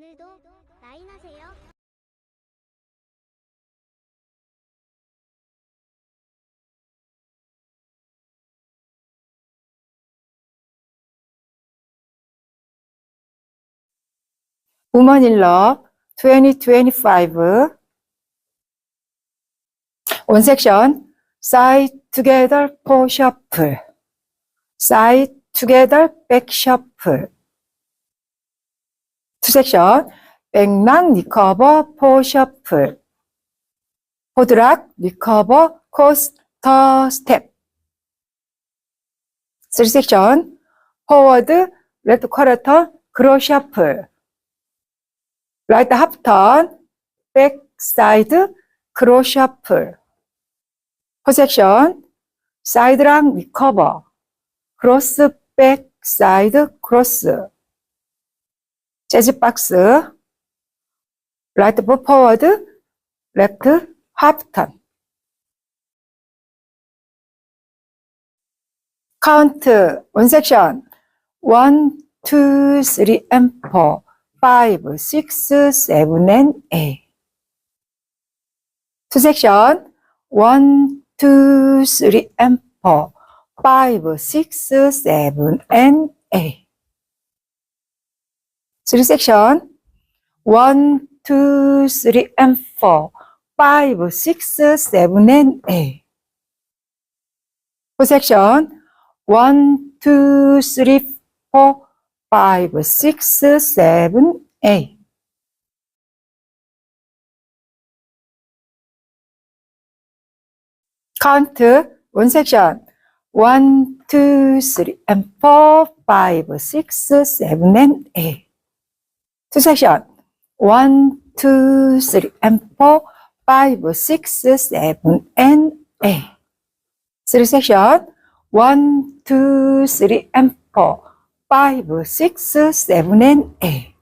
오늘도 라인하세요. Woman in Love 2025 One section Side together for shuffle Side together back shuffle Two section 백락 리커버 for shuffle 포드락 리커버 코스터 스텝. Three section Forward left quarter 크로 셔플. 라이트 합턴, 백사이드, 크로 셔플, 포 섹션, 사이드랑 리커버, 크로스, 백, 사이드, 크로스, 재즈 박스, 라이트 포워드, 레프트, 합턴. 카운트, 원 섹션, 원, 투, 쓰리, 앤 포. six, seven, and eight. Two section, one, two, three, and four, five, six, seven, and eight. Three section, one, two, three, and four, five, six, seven, and eight. Four section, one, two, three, four, five, six, seven, eight. Count one section. One, two, three, and four, five, six, seven, and eight two section one two three and four five six seven and eight three section one two three and four five six seven and eight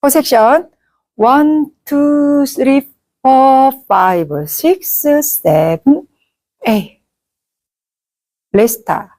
four section one two three four five six seven eight let's start